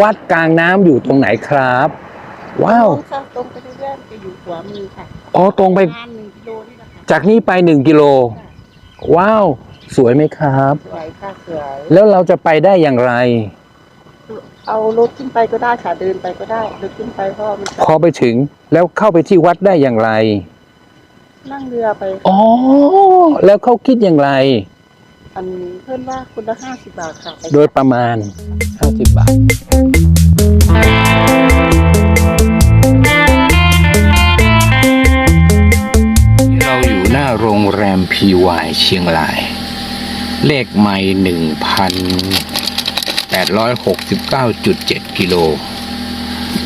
วัดกลางน้ำอยู่ตรงไหนครับ ว้าวตรงค่ะตรงไปเรื่อยๆจะอยู่ขวามือค่ะอ๋อตรงไปประมาณหนึ่งกิโลนี่แหละค่ะจากนี้ไปหนึ่งกิโล ว้าว สวยไหมครับ สวยค่ะสวยแล้วเราจะไปได้อย่างไร เอารถขึ้นไปก็ได้ค่ะเดินไปก็ได้เดินขึ้นไปเพราะมันพอไปถึงแล้วเข้าไปที่วัดได้อย่างไร นั่งเรือไปอ๋อ แล้วเขาคิดอย่างไร อันเพื่อนว่าคุณละห้าสิบบาทค่ะไป โดยประมาณ 50 บาท แรมพีวายเชียงราย เลขไมล์หนึ่งพันแปดร้อยหกสิบเก้าจุดเจ็ดกิโล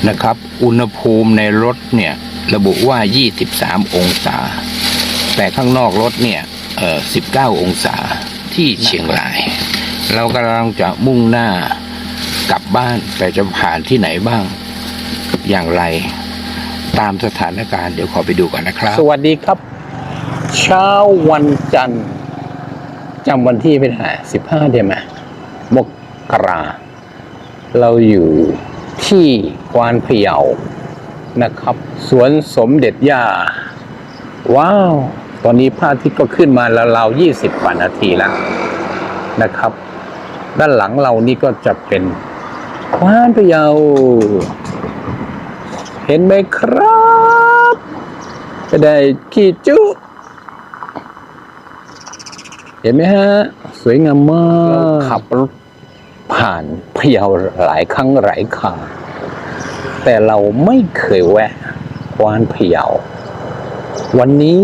นะครับ อุณหภูมิในรถเนี่ยระบุว่า 23 องศา แต่ข้างนอกรถเนี่ยเอ่อ19 องศาที่เชียงราย เรากำลังจะมุ่งหน้ากลับบ้านแต่จะผ่านที่ไหนบ้างอย่างไร ตามสถานการณ์เดี๋ยวขอไปดูก่อนนะครับ สวัสดีครับ เช้าวันจันทร์จำวันที่ไม่ได้สิบห้าเดือนไหมมกรา เราอยู่ที่กวานพะเยานะครับ สวนสมเด็จย่า ว้าว ตอนนี้พระอาทิตย์ก็ขึ้นมาแล้วเรายี่สิบกว่านาทีแล้วนะครับ ด้านหลังเรานี่ก็จะเป็นกวานพะเยา เห็นไหมครับ จะได้ขี่จุ เห็นไหมฮะ สวยงามมากขับรถผ่านพะเยาหลายครั้งหลายครั้งแต่เราไม่เคยแวะกวานพะเยา วันนี้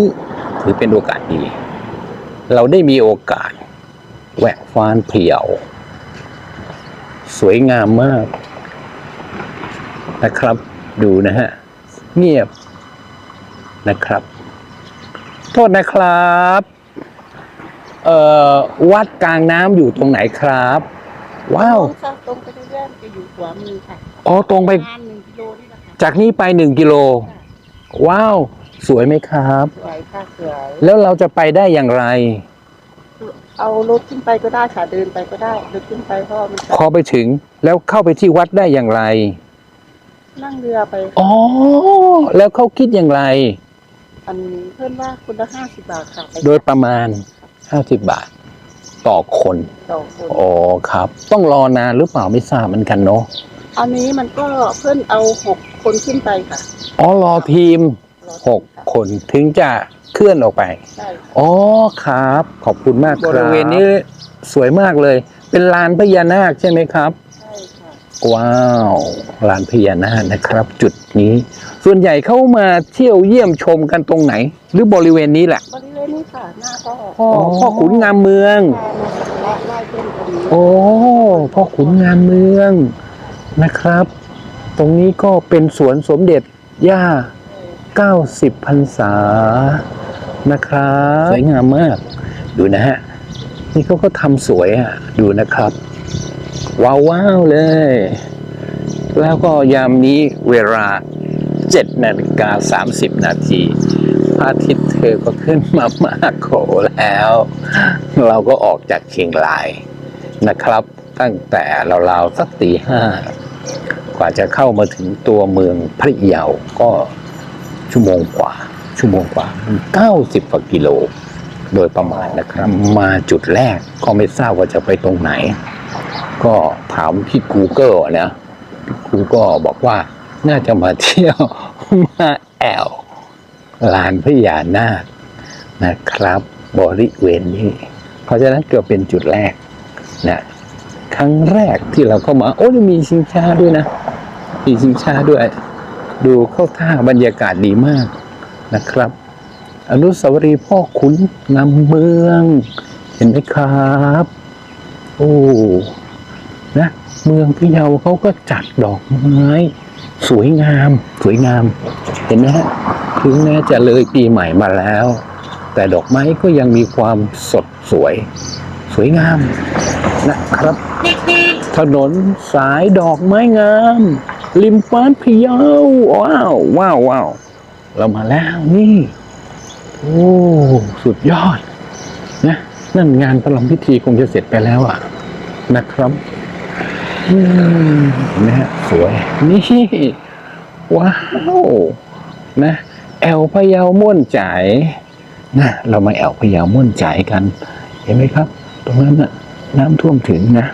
ถือเป็นโอกาสดี เราได้มีโอกาส แวะฟานพะเยา สวยงามมาก นะครับ ดูนะฮะ เงียบนะครับ โทษนะครับ เอ่อวัดกลางน้ำอยู่ตรงไหนครับ ว้าวตรงค่ะตรงไปเรื่อยๆจะอยู่ขวามือค่ะอ๋อตรงไปประมาณหนึ่งกิโลนี่แหละค่ะจากนี้ไปหนึ่งกิโล ว้าว สวยไหมครับ สวยค่ะสวยแล้วเราจะไปได้อย่างไร เอารถขึ้นไปก็ได้ค่ะเดินไปก็ได้เดินขึ้นไปเพราะมันพอไปถึงแล้วเข้าไปที่วัดได้อย่างไร นั่งเรือไปอ๋อ แล้วเขาคิดอย่างไร อันเพื่อนว่าคุณละห้าสิบบาทค่ะไปโดยประมาณ 50บาท ต่อคนสองคนอ๋อครับ ต้องรอนานหรือเปล่าไม่ทราบเหมือนกันเนาะอันนี้มันก็เพื่อนเอาหกคนขึ้นไปค่ะอ๋อรอทีมรอหกค่ะคนถึงจะเคลื่อนออกไปใช่ค่ะอ๋อครับ ขอบคุณมากครับบริเวณนี้สวยมากเลย เป็นลานพญานาคใช่ไหมครับ ใช่ค่ะว้าวลานพญานาคนะครับ จุดนี้ ส่วนใหญ่เข้ามาเที่ยวเยี่ยมชมกันตรงไหน หรือบริเวณนี้แหละ บริเวณ นี้ค่ะหน้าพ่อพ่อพ่อขุนงามเมืองพามาสักการะไหว้ต้นตรงนี้โอ้พ่อขุนงามเมืองนะครับ ตรงนี้ก็เป็นสวนสมเด็จย่า 90พรรษานะครับสวยงามมาก ดูนะฮะ นี่เขาก็ทำสวยอะ ดูนะครับ ว้าวว้าวเลย แล้วก็ยามนี้เวลา7นาฬิกา30 นาที พระอาทิตย์เธอก็ขึ้นมามากโขแล้ว เราก็ออกจากเชียงรายนะครับ ตั้งแต่เราวๆสักตีห้ากว่าจะเข้ามาถึงตัวเมืองพระเยาก็ชั่วโมงกว่า ชั่วโมงกว่า 90กว่ากิโล โดยประมาณนะครับ มาจุดแรกก็ไม่ทราบว่าจะไปตรงไหน ก็ถามที่ Google นะ Google บอกว่าน่าจะมาเที่ยวมาแอล ลานพญานาคนะครับ บริเวณนี้ เพราะฉะนั้นเกือบเป็นจุดแรกนะครั้งแรกที่เราเข้ามา โอ้ยมีชิงช้าด้วยนะ มีชิงช้าด้วย ดูเข้าท่าบรรยากาศดีมากนะครับ อนุสาวรีย์พ่อขุนงามเมือง เห็นไหมครับ โอ้นะเมืองพะเยาเขาก็จัดดอกไม้ สวยงาม สวยงาม เห็นไหมฮะถึงแม้จะเลยปีใหม่มาแล้ว แต่ดอกไม้ก็ยังมีความสดสวย สวยงามนะครับ ถนนสายดอกไม้งาม ริมฟ้านพะเยาว้าวว้าวว้าวเรามาแล้วนี่ โอ้ สุดยอด นะ นั่นงานประลำพิธีคงจะเสร็จไปแล้วอะ นะครับอืมเห็นไหมฮะสวย นี่ ว้าว นะ แอลพะเยาม่วนใจายนะเรามาแอลพะเยาม่วนใจายกัน เห็นไหมครับ ตรงนั้นน่ะน้ำท่วมถึงนะ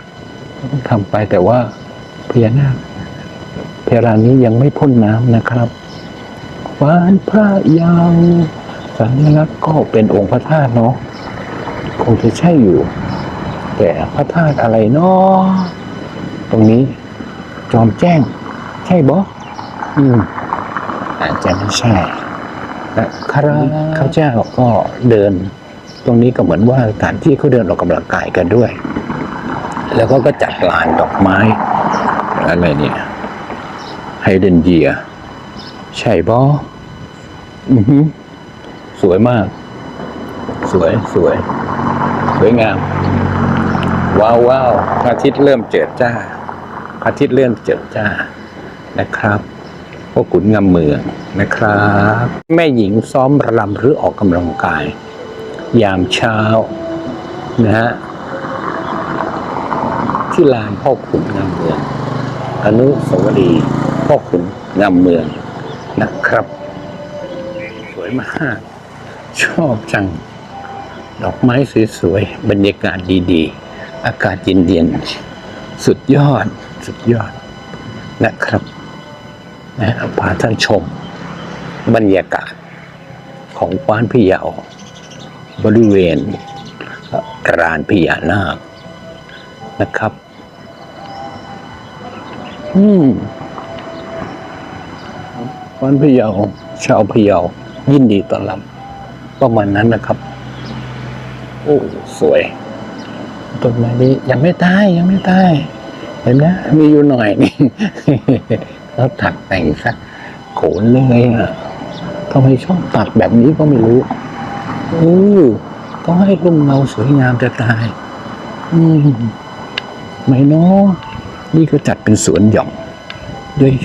ต้องทำไปแต่ว่าพญานาคเพรานนี้ยังไม่พ่นน้ำนะครับวานพระยาสัญลักษณ์ก็เป็นองค์พระธาตุเนาะคงจะใช่อยู่ แต่พระธาตุอะไรเนาะตรงนี้จอมแจ้ง ใช่บออืมอ จจะไม่ใช่นะครับข้าเจ้าก็เดิน ตรงนี้ก็เหมือนว่าสถานที่เขาเดินออกกำลังกายกันด้วย แล้วก็ก็จัดลานดอกไม้อะไรเนี่ยไฮเดนเยีย ใช่บออือฮึสวยมาก สวยสวย สวยงาม ว้าวว้าวพระอาทิตย์เริ่มเจิดจ้าพระอาทิตย์เริ่มเจิดจ้านะครับพวกขุนงามเมือง นะครับ แม่หญิงซ้อมรำหรือออกกำลังกาย ยามเช้านะฮะที่ลานพ่อขุนงามเมือง อนุสาวรีย์พ่อขุนงามเมืองนะครับ สวยมาก ชอบจัง ดอกไม้สวยๆ บรรยากาศดีๆ อากาศเย็นๆ สุดยอด สุดยอดนะครับนะฮะพาท่านชม บรรยากาศของกว้านพะเยาบริเวณรานพญานาคนะครับ อืมกว้านพะเยาชาวพะเยายินดีต้อนรับประมาณนั้นนะครับ โอ้สวยต้นไม้นี้ยังไม่ตายยังไม่ตายเห็นไหมมีอยู่หน่อยนี่แล้วตัดแต่งซะโขนเลยอะ ทำไมชอบตัดแบบนี้ก็ไม่รู้เออต้องให้ร่มเงาสวยงามจะตาย อืมไม่เนาะนี่ก็จัดเป็นสวนหย่อม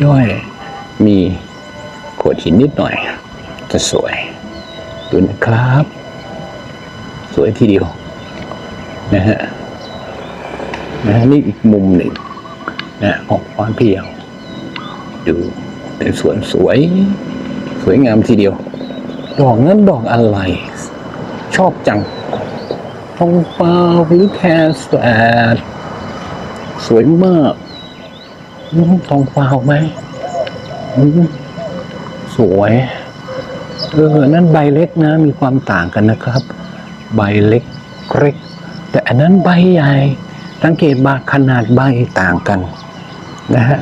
ย่อยๆ มีโขดหินนิดหน่อย จะสวยดูนะครับ สวยทีเดียว นะฮะนะฮะนี่อีกมุมหนึ่งนะของควานเพียว ดูเป็นสวนสวย วยงามทีเดียว ดอกนั้นดอกอะไร ชอบจังทองฟ้าหรือแคสแอดสวยมากอืมทองฟ้าวไหมอืมสวยเออนั่นใบเล็กนะ มีความต่างกันนะครับ ใบเล็กเล็ก แต่อันนั้นใบใหญ่สังเกตบาขนาดใบต่างกันนะฮะ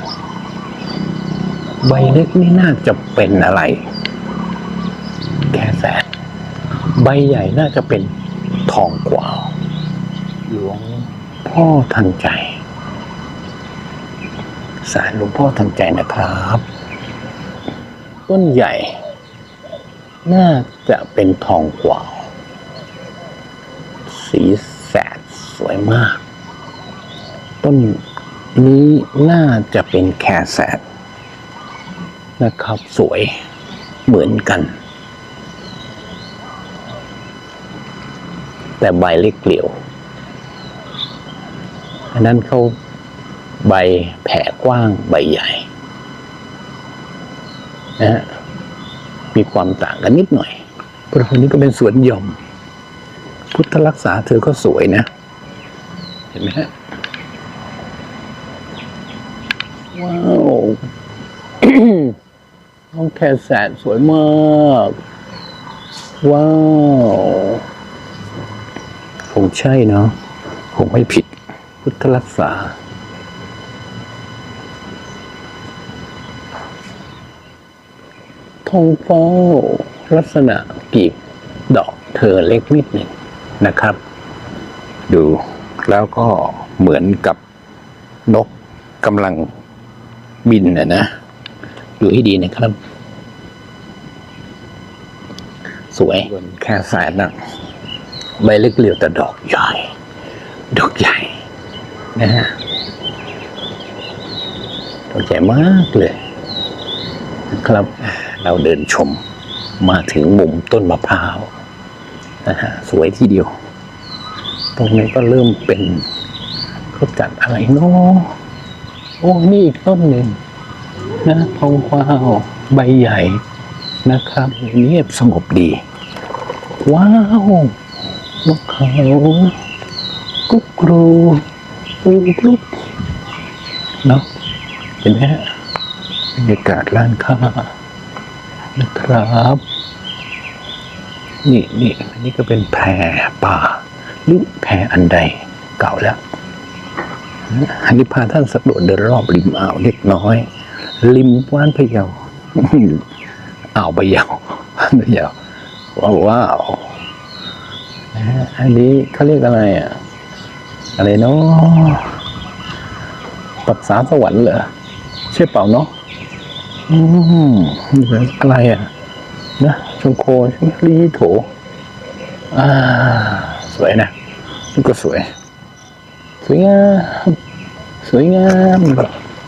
ใบเล็กนี่น่าจะเป็นอะไร แค่แสน ใบใหญ่น่าจะเป็นทองกวาวหลวงพ่อทันใจสารหลวงพ่อทันใจนะครับต้นใหญ่ น่าจะเป็นทองกวาว สีแสดสวยมาก ต้นนี้น่าจะเป็นแคแสดนะครับสวยเหมือนกัน แต่ใบเล็กเกลียว อันนั้นเขาใบแผ่กว้างใบใหญ่นะฮะมีความต่างกันนิดหน่อยพระคนนี้ก็เป็นสวนหย่อม พุทธรักษาเธอก็สวยนะ เห็นไหมฮะว้าวน้องแคแสนสวยมาก ว้าว ใช่เนาะคงไม่ผิด พุทธรักษา ทองฟ้าลักษณะกีบดอกเธอเล็กนิดหนึ่งนะครับ ดูแล้วก็เหมือนกับนกกำลังบินนะนะ ดูให้ดีนะครับ สวย แค่สายนะ ใบเล็กเหลียวแต่ดอกใหญ่ ดอกใหญ่นะฮะดอกใหญ่มากเลยนะครับ เราเดินชมมาถึงมุมต้นมะพร้าวนะฮะสวยทีเดียว ตรงนี้ก็เริ่มเป็นเขาจัดอะไรเนาะโอ้นี่อีกต้นหนึ่งนะทองกวาวใบใหญ่นะครับ เงียบสงบดี ว้าว นกเขากุ๊กกรูอูกลุกเนาะเห็นไหมฮะบรรยากาศร้านค้านะครับ นี่นี่อันนี้ก็เป็นแพรป่าหรือแพรอันใดเก่าแล้วอันนี้พาท่านสำรวจเดินรอบริมอ่าวเล็กน้อย ริมว่านพะเยาอ่าวพะเยาพะเยาว้าววาวนะฮะ อันนี้เขาเรียกอะไรอะ อะไรเนาะปักษาสวรรค์เหรอใช่เปล่าเนาะอืมอะไรอะ นะชงโคใช่ไหมลีโถอ่า สวยนะนี่ก็สวย สวยงามสวยงาม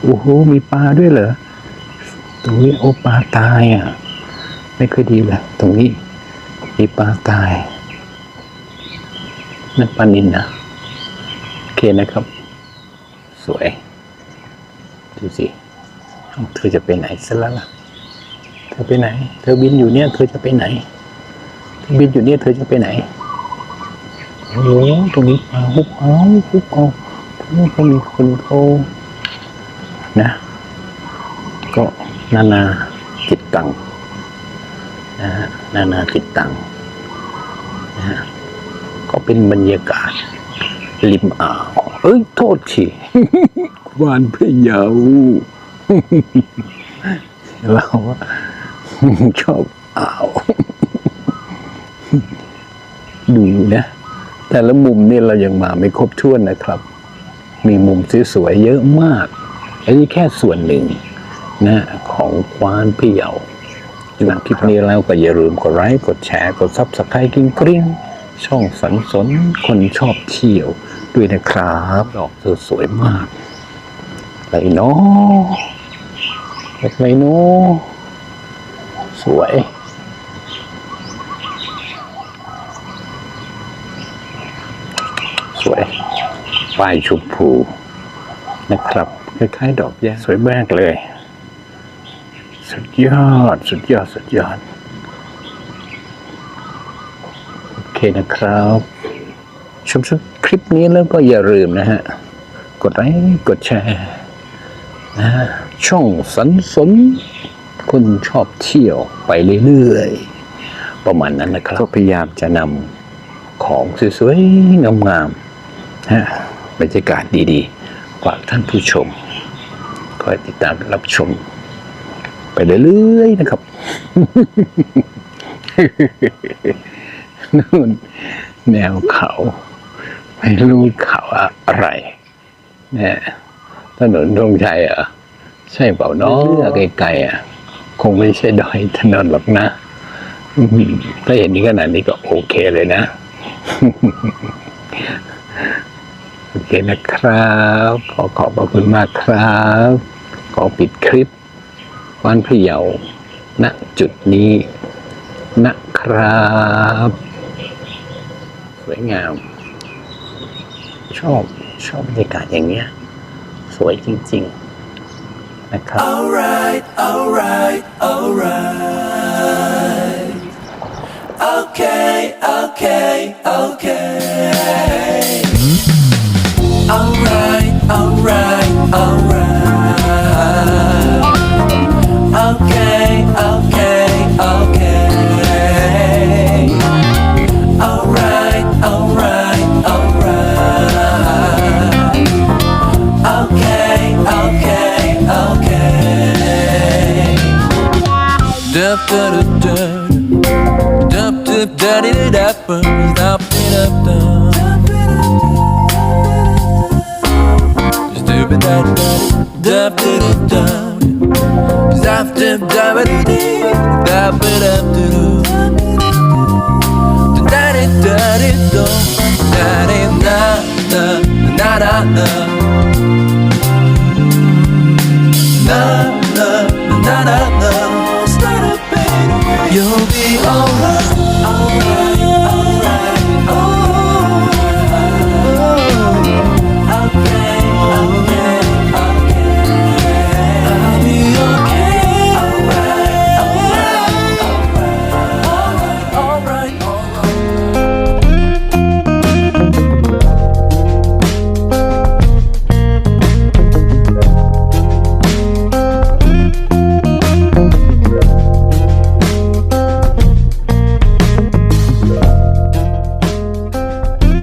โอ้โหมีปลาด้วยเหรอตรงนี้โอปลาตายอะ ไม่ค่อยดีเลยตรงนี้มีปลาตาย นั่นปานินนะโอเคนะครับ สวย ดูสิเธอจะไปไหนซะแล้วล่ะ เธอไปไหน เธอบินอยู่เนี่ย เธอจะไปไหนเธอบินอยู่เนี่ย เธอจะไปไหนโอ้โหตรงนี้ปลาฮุบเอาฮุบเอาตรงนี้ก็มีคนเขานะ ก็นานาจิตตังนะฮะนานาจิตตังนะฮะ ก็เป็นบรรยากาศริมอ่าวเอ้ย โทษทีวานพะเยาเราอะชอบอ่าว ดูนะ แต่ละมุมเนี่ยเรายังมาไม่ครบถ้วนนะครับ มีมุมสวยๆเยอะมาก อันนี้แค่ส่วนหนึ่งนะของควานพะเยาหลังคลิปนี้แล้วก็อย่าลืมกดไลค์กดแชร์กดซับสไครต์กิ้งกริ้ง ช่องสันสนคนชอบเที่ยวด้วยนะครับ ดอกเธอสวยมากไรเนาะไรเนาะสวยสวยปลายชมพูนะครับคล้ายๆดอกแย้สวยมากเลย สุดยอด สุดยอด สุดยอด โอ เคนะครับชมคลิปนี้แล้วก็อย่าลืมนะฮะ กดไลค์กดแชร์นะฮะช่องสันสนคนชอบเที่ยวไปเรื่อยๆ ประมาณนั้นนะครับ ก็พยายามจะนำของสวยๆ งามๆฮะบรรยากาศดีๆ ฝากท่านผู้ชมคอยติดตามรับชม ไปเรื่อยๆ นะครับ นู่นแนวเขา ไม่รู้เขาอะไรเนี่ยถนนธงชัยเหรอะใช่เปล่าเนาะไกลๆอะ คงไม่ใช่ดอยถนนหรอกนะถ้าเห็นนี้ขนาดนี้ก็โอเคเลยนะ โอเคนะครับ ขอขอบพระคุณมากครับ ขอปิดคลิปวันพะเยาณจุดนี้นะครับ วยงาม ชอบชอบบรรยากาศอย่างเงี้ย สวยจริง ๆ นะครับ Alright, alright, alright. Okay, okay, okay. Alright, alright, alright. You'll be alright.